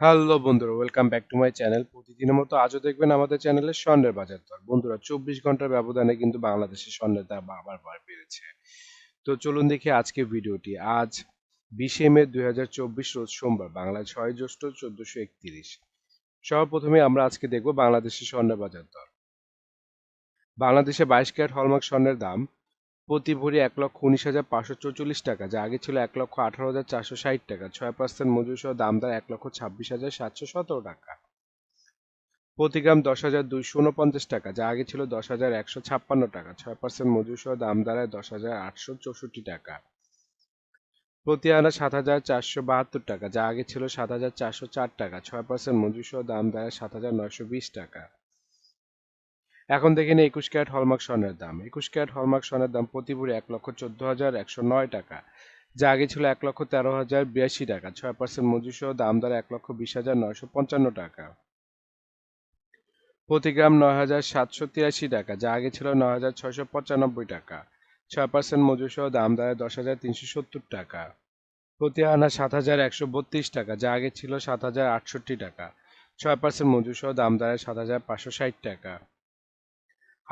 Hello বন্ধুরা welcome back to my channel প্রতিদিনের মতো আজও দেখবেন আমাদের চ্যানেলে স্বর্ণের বাজার দর। বন্ধুরা, চব্বিশ ঘণ্টার ব্যবধানে কিন্তু বাংলাদেশের স্বর্ণের দাম আবার বার বেড়েছে। তো চলুন দেখি আজকে ভিডিওটি। আজ বিশে মে দুই হাজার চব্বিশ রোজ সোমবার, বাংলায় ছয় জ্যৈষ্ঠ চোদ্দশো একত্রিশ। সর্বপ্রথমে আমরা আজকে দেখব বাংলাদেশের স্বর্ণের বাজার দর। বাংলাদেশে বাইশ ক্যারেট হলমার্ক স্বর্ণের দাম প্রতি ভরি এক লক্ষ উনিশ হাজার পাঁচশো চৌচল্লিশ টাকা, যা আগে ছিল এক লক্ষ আঠারো হাজার চারশো ষাট টাকা। ছয় পার্সেন্ট মজুর সহ দাম দাঁড় এক লক্ষ ছাব্বিশ হাজার সাতশো সতেরো টাকা। প্রতি গ্রাম দশ হাজার দুইশো উনপঞ্চাশ টাকা, যা আগে ছিল দশ হাজার একশো ছাপ্পান্ন টাকা। ছয় পার্সেন্ট মজুর সহ দাম দাঁড়ায় দশ হাজার আটশো চৌষট্টি টাকা। প্রতি আনা সাত হাজার চারশো বাহাত্তর টাকা, যা আগে ছিল সাত হাজার চারশো চার টাকা। ছয় পার্সেন্ট মজুর সহ দাম দাঁড়ায় সাত হাজার নয়শো বিশ টাকা। এখন দেখে নিই একুশ ক্যারেট হলমার্ক স্বর্ণের দাম। একুশ ক্যারেট হলমার্ক স্বর্ণের দাম প্রতি ভরি এক লক্ষ চোদ্দ হাজার একশো নয় টাকা। যা আগে ছিল এক লক্ষ তেরো হাজার বিরাশি টাকা। ছয় পার্সেন্ট মজুর সহ দাম দ্বারা এক লক্ষ বিশ হাজার নয়শো পঞ্চান্ন টাকা। প্রতি গ্রাম নয় হাজার সাতশো তিরাশি টাকা। যা আগে ছিল নয় হাজার ছয়শো পঁচানব্বই টাকা। ছয় পার্সেন্ট মজুর সহ দাম দাঁড়ায় দশ হাজার তিনশো সত্তর টাকা। প্রতি আনা সাত হাজার একশো বত্রিশ টাকা। যা আগে ছিল সাত হাজার আটষট্টি টাকা। ছয় পার্সেন্ট মজুর সহ দাম দাঁড়ায় সাত হাজার পাঁচশো ষাট টাকা।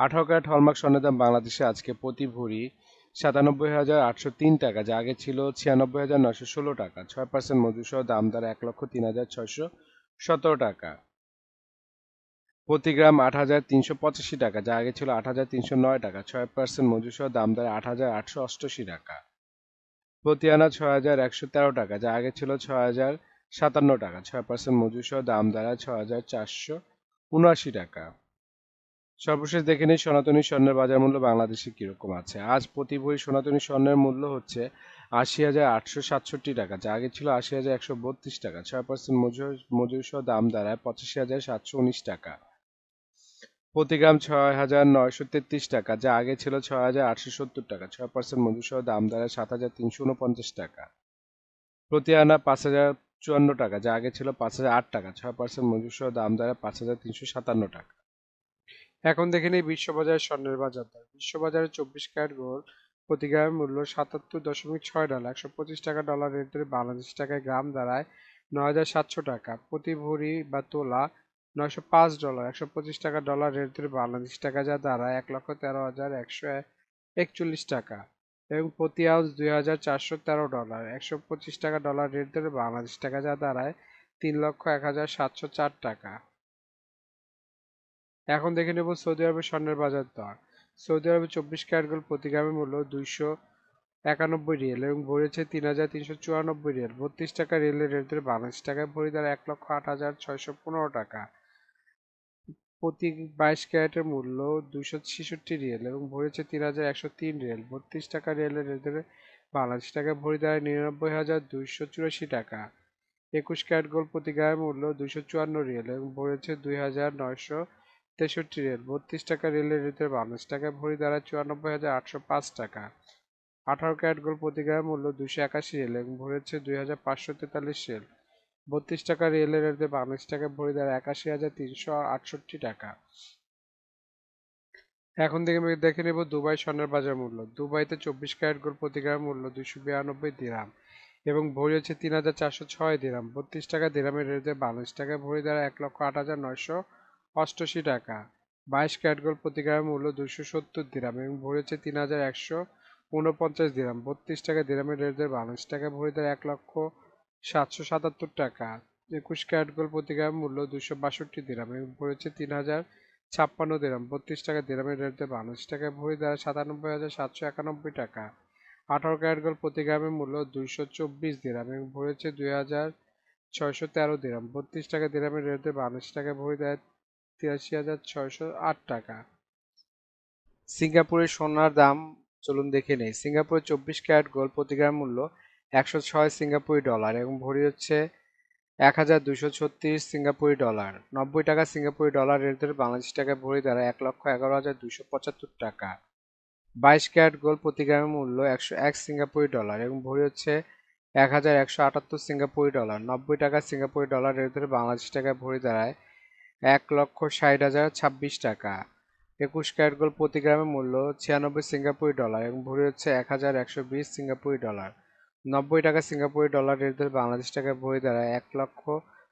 আঠারো ক্যারেট হলমার্ক স্বর্ণের দাম বাংলাদেশে আজকে প্রতি ভরি সাতানব্বই হাজার আটশো তিন টাকা, যা আগে ছিল ছিয়ানব্বই হাজার নয়শো ষোলো টাকা। ছয় পার্সেন্ট মজুর সহ দাম দ্বারা এক লক্ষ তিন হাজার ছয়শো সতেরো টাকা। প্রতি গ্রাম আট হাজার তিনশো পঁচাশি টাকা, যা আগে ছিল আট হাজার তিনশো নয় টাকা। ছয় পার্সেন্ট মজুর সহ দাম দ্বারা আট হাজার আটশো অষ্টআশি টাকা। প্রতি আনা ছয় হাজার একশো তেরো টাকা, যা আগে ছিল ছয় হাজার সাতান্ন টাকা। ছয় পার্সেন্ট মজুর সহ দাম দ্বারা ছয় হাজার চারশো উনআশি টাকা। সর্বশেষ দেখে নিই, সনাতনী স্বর্ণের বাজার মূল্য বাংলাদেশে কীরকম আছে? আজ প্রতি ভরি সনাতনী স্বর্ণের মূল্য হচ্ছে আশি হাজার আটশো সাতষট্টি টাকা, যা আগে ছিল আশি হাজার একশো বত্রিশ টাকা, ছয় পার্সেন্ট মজুর মজুর সহ দাম দাঁড়ায় পঁচাশি হাজার সাতশো উনিশ টাকা। প্রতি গ্রাম ছয় হাজার নয়শো তেত্রিশ টাকা, যা আগে ছিল ছয় হাজার আটশো সত্তর টাকা, ছয় পার্সেন্ট মজুর সহ দাম দাঁড়ায় সাত হাজার তিনশো উনপঞ্চাশ টাকা। প্রতি আনা পাঁচ হাজার চুয়ান্ন টাকা, যা আগে ছিল পাঁচ হাজার আট টাকা, ছয় পার্সেন্ট মজুর সহ দাম দাঁড়ায় পাঁচ হাজার তিনশো সাতান্ন টাকা। এখন দেখে নিই বিশ্ববাজারে স্বর্ণের বাজার দর। বিশ্ববাজারে চব্বিশ ক্যারেট গোল্ড প্রতি গ্রামের মূল্য সাতাত্তর দশমিক ছয় ডলার। একশো পঁচিশ টাকা ডলার রেট বাংলাদেশ টাকায় গ্রাম দাঁড়ায় নয় হাজার সাতশো টাকা। প্রতি ভরি বা তোলা নয়শো পাঁচ ডলার। একশো পঁচিশ টাকা ডলার রেট ধরে বাংলাদেশ টাকা যা দাঁড়ায় এক লক্ষ তেরো হাজার একশো একচল্লিশ টাকা এবং প্রতি আউন্স দুই হাজার চারশো তেরো ডলার। একশো পঁচিশ টাকা ডলার রেট ধরে বাংলাদেশ টাকা যা দাঁড়ায় তিন লক্ষ এক হাজার সাতশো চার টাকা। এখন দেখে নেব সৌদি আরবের স্বর্ণের বাজার দর। সৌদি আরবে চব্বিশ ক্যারেট গোল্ড প্রতি গ্রামের মূল্য দুইশো একানব্বই রিয়েল এবং ভরেছে তিন হাজার তিনশো চুরানব্বই রিয়েল। বত্রিশ টাকা রিয়েলের রেট ধরে বাংলাদেশ টাকায় ভরি দ্বারা এক লক্ষ আট হাজার ছয়শো পনেরো টাকা। প্রতি বাইশ ক্যারেটের মূল্য দুশো ছেষট্টি রিয়েল এবং ভরেছে তিন হাজার একশো তিন রিয়েল। বত্রিশ টাকা রিয়েলের রেট ধরে বাংলাদেশ টাকায় ভরি দ্বারা নিরানব্বই হাজার দুইশো চুরাশি টাকা। একুশ ক্যারেট গোল্ড প্রতি গ্রামের মূল্য দুশো চুয়ান্ন রিয়েল এবং ভরেছে দুই হাজার নয়শো তেষট্টি রেল, বত্রিশ টাকা রেলের রেটে বাউন্ন টাকায় ভরি দ্বারা চুরানব্বই হাজার আটশো পাঁচ টাকা। আঠারো ক্যারেট গোল প্রতি গ্রাম মূল্য দুশো একাশি রেল এবং ভরেছে দুই হাজার পাঁচশো তেতাল্লিশ রেল। বত্রিশ টাকা রেলের রেটে বাউন্ন টাকায় ভরি দ্বারা একাশি হাজার তিনশো আটষট্টি টাকা। এখন থেকে আমি দেখে নেব দুবাই স্বর্ণের বাজার মূল্য। দুবাইতে চব্বিশ ক্যারেট গোল প্রতি গ্রাম মূল্য দুশো বিরানব্বই দিরাম এবং ভরি হচ্ছে তিন হাজার চারশো ছয় দিরাম। বত্রিশ টাকা দিরামের রেটে বাউন্ন টাকায় ভরি দ্বারা এক লক্ষ আট হাজার নয়শো অষ্টআশি টাকা। বাইশ ক্যারেট গোল্ড প্রতি গ্রামের মূল্য দুশো সত্তর দিরাম এবং ভরেছে তিন হাজার একশো উনপঞ্চাশ দিরাম। বত্রিশ টাকা দিরামের রেট দেয় টাকা ভরে দেয় এক লক্ষ সাতশো সাতাত্তর টাকা। একুশ ক্যারেট গোল্ড প্রতি গ্রামের মূল্য দুশো বাষট্টি দিরাম এবং ভরেছে তিন হাজার ছাপ্পান্ন দিরাম। বত্রিশ টাকা দিরামের রেট দেয় টাকা ভরে দেয় সাতানব্বই হাজার সাতশো একানব্বই টাকা। আঠারো ক্যারেট গোল্ড প্রতি গ্রামের মূল্য দুইশো চব্বিশ দিরাম এবং ভরেছে দুই হাজার ছয়শো তেরো দিরাম। বত্রিশ টাকা দিরামের রেট দেয় টাকা ভরে দেয় তিরাশি হাজার ছয়শো আট টাকা। সিঙ্গাপুরের সোনার দাম, চলুন দেখে নেই। সিঙ্গাপুরের চব্বিশ ক্যারেট গোল্ড প্রতি গ্রাম মূল্য একশো ছয় সিঙ্গাপুরি ডলার এবং ভরি হচ্ছে এক হাজার দুশো ছত্রিশ সিঙ্গাপুরি ডলার। নব্বই টাকা সিঙ্গাপুরি ডলার রেট ধরে বাংলাদেশ টাকায় ভরি দ্বারা এক লক্ষ এগারো হাজার দুশো পঁচাত্তর টাকা। বাইশ ক্যারেট গোল্ড প্রতি গ্রামের মূল্য একশো এক সিঙ্গাপুরি ডলার এবং ভরি হচ্ছে এক হাজার একশো আটাত্তর সিঙ্গাপুরি ডলার। নব্বই টাকা সিঙ্গাপুরি ডলার রেট ধরে বাংলাদেশ টাকায় ভরি দাঁড়ায় এক লক্ষ ষাট হাজার ছাব্বিশ টাকা। একুশ ক্যারেট গোল্ড প্রতি গ্রামের মূল্য ছিয়ানব্বই সিঙ্গাপুরি ডলার এবং ভরি হচ্ছে এক হাজার একশো বিশ সিঙ্গাপুরি ডলার। নব্বই টাকা সিঙ্গাপুরি ডলার রেট ধরে বাংলাদেশ টাকায় ভরি দাঁড়ায় এক লক্ষ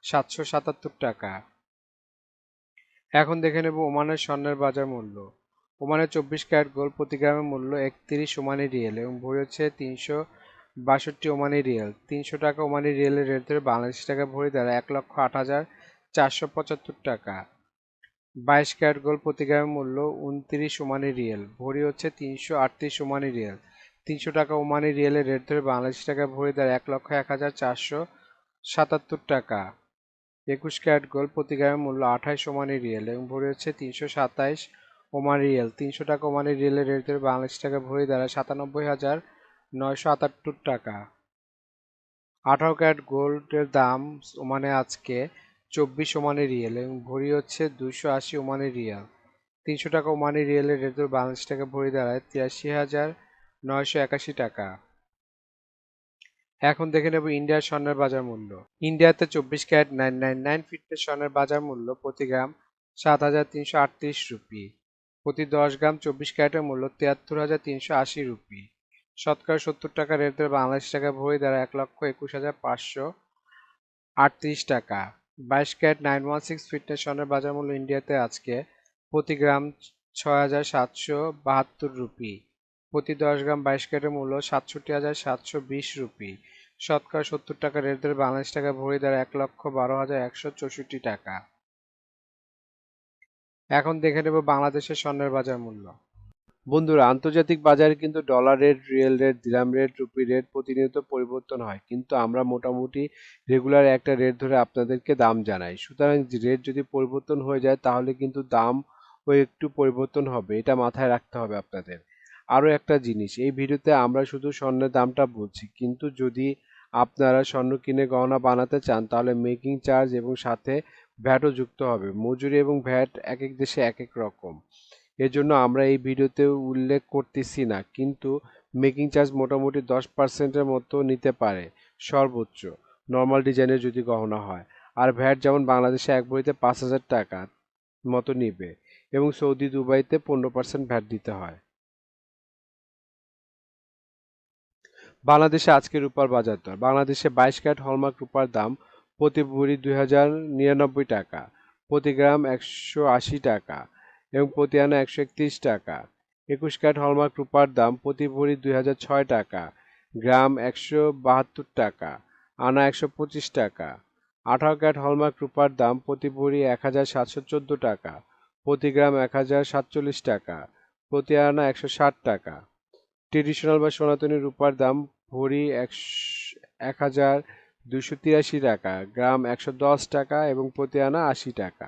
সাতশো সাতাত্তর টাকা। এখন দেখে নেব ওমানের স্বর্ণের বাজার মূল্য। ওমানের চব্বিশ ক্যারেট গোল্ড প্রতি গ্রামের মূল্য একত্রিশ ওমানি রিয়েল এবং ভরি হচ্ছে তিনশো বাষট্টি ওমানি রিয়েল। তিনশো টাকা ওমানি রিয়েলের রেট ধরে বাংলাদেশ টাকা ভরি দ্বারা এক লক্ষ আট হাজার চারশো পঁচাত্তর টাকা। বাইশ ক্যারেট গোল্ড প্রতি গ্রামের মূল্য উনত্রিশ ওমানি রিয়েল। ভরি হচ্ছে তিনশো আটত্রিশ ওমানি রিয়েল। তিনশো টাকা ওমানি রিয়েলের রেট ধরে বাংলাদেশি টাকা ভরি দ্বারা এক লক্ষ এক হাজার চারশো সাতাত্তর টাকা। একুশ ক্যারেট গোল্ড প্রতি গ্রামের মূল্য আঠাইশ ওমানি রিয়েল এবং ভরি হচ্ছে তিনশো সাতাইশ ওমান রিয়েল। তিনশো টাকা ওমানি রিয়েলের রেট ধরে বাংলাদেশি টাকা ভরি দ্বারা সাতানব্বই হাজার নয়শো আটাত্তর টাকা। আঠারো ক্যারেট গোল্ডের দাম ওমানে আজকে চব্বিশ ওমানি রিয়েল এবং ভরি হচ্ছে দুশো আশি ওমানি রিয়াল। তিনশো টাকা ওমানি রিয়েলের রেট বাংলাদেশ টাকা ভরি দাঁড়ায় তিরাশি হাজার নয়শো একাশি টাকা। এখন দেখে নেব ইন্ডিয়ার স্বর্ণের বাজার মূল্য। ইন্ডিয়াতে চব্বিশ ক্যারেট নাইন নাইন নাইন ফিটের স্বর্ণের বাজার মূল্য প্রতি গ্রাম সাত হাজার তিনশো আটত্রিশ রুপি। প্রতি দশ গ্রাম চব্বিশ ক্যারেটের মূল্য তিয়াত্তর হাজার তিনশো আশি রুপি। শতকরা সত্তর টাকা রেট বাংলাদেশ টাকা ভরি দ্বারা এক লক্ষ একুশ হাজার পাঁচশো আটত্রিশ টাকা। বাইশ carat nine one six fitness স্বর্ণের বাজার মূল্য ইন্ডিয়াতে আজকে প্রতি গ্রাম ছয় হাজার সাতশো বাহাত্তর রুপি। প্রতি দশ গ্রাম বাইশ ক্যারেটের মূল্য সাতষট্টি হাজার সাতশো বিশ রুপি। শতকরা সত্তর টাকা রেট ধরে বাংলাদেশ টাকা ভরি দ্বারা এক লক্ষ বারো হাজার একশো চৌষট্টি টাকা। এখন দেখে নেব বাংলাদেশের স্বর্ণের বাজার মূল্য বন্ধুরা, আন্তর্জাতিক বাজারে কিন্তু dollar rate riyal rate dirham rate rupee rate প্রতিনিয়ত পরিবর্তন হয়। কিন্তু আমরা মোটামুটি রেগুলার একটা রেট ধরে আপনাদেরকে দাম জানাই। সুতরাং রেট যদি পরিবর্তন হয়ে যায়, তাহলে কিন্তু দাম ও একটু পরিবর্তন হবে। এটা মাথায় রাখতে হবে আপনাদের। আরও একটা জিনিস, এই ভিডিওতে আমরা শুধু স্বর্ণের দামটা বলছি। কিন্তু যদি আপনারা স্বর্ণ কিনে গহনা বানাতে চান, তাহলে মেকিং চার্জ এবং সাথে ভ্যাটও যুক্ত হবে। মজুরি এবং ভ্যাট এক এক দেশে এক এক রকম। এজন্য আমরা এই ভিডিওতে উল্লেখ করতেছি না, কিন্তু মেকিং চার্জ মোটামুটি দশ পার্সেন্টের মতো নিতে পারে, সর্বোচ্চ। নর্মাল ডিজাইনের যদি গহনা হয়। আর ভ্যাট যেমন বাংলাদেশে এক বইতে পাঁচ হাজার টাকা মতো নিবে এবং সৌদি দুবাইতে পনেরো পার্সেন্ট ভ্যাট দিতে হয়। বাংলাদেশে আজকে রূপার বাজার দর। বাংলাদেশে বাইশ ক্যারেট হলমার্ক রূপার দাম প্রতি ভরি দুই হাজার নিরানব্বই টাকা, প্রতি গ্রাম একশো আশি টাকা। এবং প্রতি আনা একশো একত্রিশ টাকা। একুশ ক্যারেট হলমার্ক রূপার দাম প্রতি ভরি দুই হাজার ছয় টাকা। গ্রাম একশো বাহাত্তর টাকা, আনা একশো পঁচিশ টাকা। আঠারো ক্যারেট হলমার্ক রূপার দাম প্রতি ভরি এক হাজার সাতশো চোদ্দ টাকা। প্রতি গ্রাম এক হাজার সাতচল্লিশ টাকা, প্রতি আনা একশো ষাট টাকা। ট্রেডিশনাল বা সনাতনী রূপার দাম ভরি এক হাজার দুশো তিরাশি টাকা, গ্রাম একশো দশ টাকা এবং প্রতি আনা আশি টাকা।